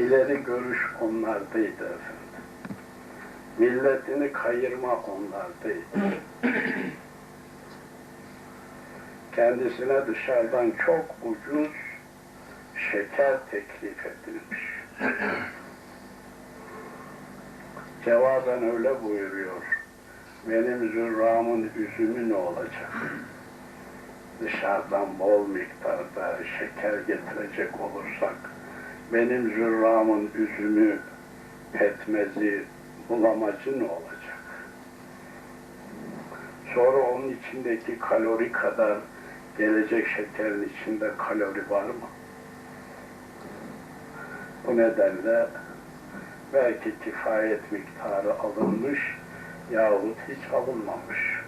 ileri görüş onlardaydı efendim. Milletini kayırma onlardaydı. Kendisine dışarıdan çok ucuz şeker teklif edilmiş. Cevaben öyle buyuruyor. Benim zürramın üzümü ne olacak? Dışarıdan bol miktarda şeker getirecek olursak, benim zürramın üzümü, petmezi, bulamacı ne olacak? Sonra onun içindeki kalori kadar gelecek şekerin içinde kalori var mı? Bu nedenle belki kifayet miktarı alınmış yahut hiç alınmamış.